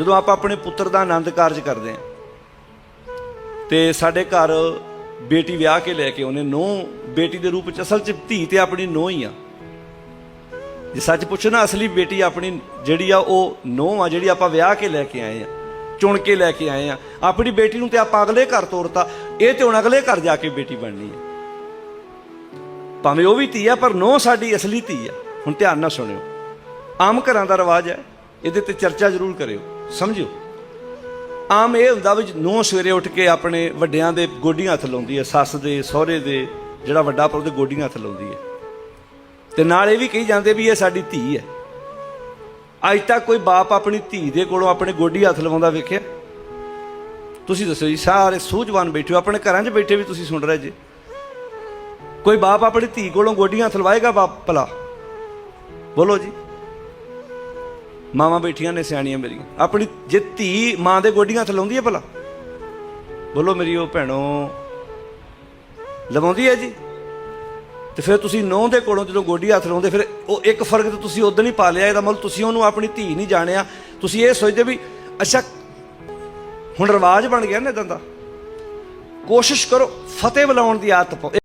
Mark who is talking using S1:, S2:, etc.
S1: ਜਦੋਂ ਆਪਾਂ ਆਪਣੇ ਪੁੱਤਰ ਦਾ ਆਨੰਦ ਕਾਰਜ ਕਰਦੇ ਹਾਂ, ਤੇ ਸਾਡੇ ਘਰ ਬੇਟੀ ਵਿਆਹ ਕੇ ਲੈ ਕੇ ਉਹਨੇ ਨੋ ਬੇਟੀ ਦੇ ਰੂਪ ਚ ਅਸਲ ਚ ਧੀ ਤੇ ਆਪਣੀ ਨੋ ਹੀ ਆ। ਜੇ ਸੱਚ ਪੁੱਛੋ ਨਾ, ਅਸਲੀ ਬੇਟੀ ਆਪਣੀ ਜਿਹੜੀ ਆ, ਉਹ ਨੋ ਆ ਜਿਹੜੀ ਆਪਾਂ ਵਿਆਹ ਕੇ ਲੈ ਕੇ ਆਏ ਆ, ਚੁਣ ਕੇ ਲੈ ਕੇ ਆਏ ਆ। ਆਪਣੀ ਬੇਟੀ ਨੂੰ ਤੇ ਆਪਾਂ ਅਗਲੇ ਘਰ ਤੋਰਤਾ, ਇਹ ਤੇ ਹੁਣ ਅਗਲੇ ਘਰ ਜਾ ਕੇ ਬੇਟੀ ਬਣਨੀ ਹੈ ਭਾਵੇਂ ਉਹ ਵੀ ਧੀ ਆ, ਪਰ ਨੋ ਸਾਡੀ ਅਸਲੀ ਧੀ ਆ। ਹੁਣ ਧਿਆਨ ਨਾਲ ਸੁਣਿਓ, ਆਮ ਘਰਾਂ ਦਾ ਰਿਵਾਜ ਹੈ ਇਹਦੇ ਤੇ ਚਰਚਾ ਜ਼ਰੂਰ ਕਰਿਓ। ਸਮਝਿਓ? ਆਮ ਇਹ ਹੁੰਦਾ ਵੀ ਨੌ ਸਵੇਰੇ ਉੱਠ ਕੇ ਆਪਣੇ ਵੱਡਿਆਂ ਦੇ ਗੋਡੀਆਂ ਹੱਥ ਲਾਉਂਦੀ ਹੈ, ਸੱਸ ਦੇ, ਸਹੁਰੇ ਦੇ, ਜਿਹੜਾ ਵੱਡਾ ਪਰ ਉਹਦੇ ਗੋਡੀਆਂ ਹੱਥ ਲਾਉਂਦੀ ਹੈ। ਤੇ ਨਾਲ ਇਹ ਵੀ ਕਹੀ ਜਾਂਦੇ ਵੀ ਇਹ ਸਾਡੀ ਧੀ ਹੈ। ਅੱਜ ਤੱਕ ਕੋਈ ਬਾਪ ਆਪਣੀ ਧੀ ਦੇ ਕੋਲੋਂ ਆਪਣੇ ਗੋਡੀ ਹੱਥ ਲਵਾਉਂਦਾ ਵੇਖਿਆ? ਤੁਸੀਂ ਦੱਸੋ ਜੀ, ਸਾਰੇ ਸੂਝਵਾਨ ਬੈਠੇ ਹੋ, ਆਪਣੇ ਘਰਾਂ 'ਚ ਬੈਠੇ ਵੀ ਤੁਸੀਂ ਸੁਣ ਰਹੇ ਜੀ। ਕੋਈ ਬਾਪ ਆਪਣੀ ਧੀ ਕੋਲੋਂ ਗੋਡੀਆਂ ਹੱਥ ਲਵਾਏਗਾ ਬਾਪ ਭਲਾ? ਬੋਲੋ ਜੀ। ਮਾਵਾਂ ਬੈਠੀਆਂ ਨੇ ਸਿਆਣੀਆਂ ਮੇਰੀਆਂ। ਆਪਣੀ ਜੇ ਧੀ ਮਾਂ ਦੇ ਗੋਡੀਆਂ ਹੱਥ ਲਾਉਂਦੀ ਹੈ ਭਲਾ? ਬੋਲੋ ਮੇਰੀ ਉਹ ਭੈਣੋ, ਲਵਾਉਂਦੀ ਹੈ ਜੀ? ਤੇ ਫਿਰ ਤੁਸੀਂ ਨੌ ਦੇ ਕੋਲੋਂ ਜਦੋਂ ਗੋਡੀ ਹੱਥ ਲਾਉਂਦੇ, ਫਿਰ ਉਹ ਇੱਕ ਫ਼ਰਕ ਤਾਂ ਤੁਸੀਂ ਉਦੋਂ ਹੀ ਪਾ ਲਿਆ, ਇਹਦਾ ਮਤਲਬ ਤੁਸੀਂ ਉਹਨੂੰ ਆਪਣੀ ਧੀ ਨਹੀਂ ਜਾਣਿਆ। ਤੁਸੀਂ ਇਹ ਸੋਚਦੇ ਵੀ, ਅੱਛਾ, ਹੁਣ ਰਿਵਾਜ ਬਣ ਗਿਆ ਨਾ ਇਦਾਂ ਦਾ। ਕੋਸ਼ਿਸ਼ ਕਰੋ, ਫਤਿਹ ਬੁਲਾਉਣ ਦੀ ਆਦਤ ਪਾਓ।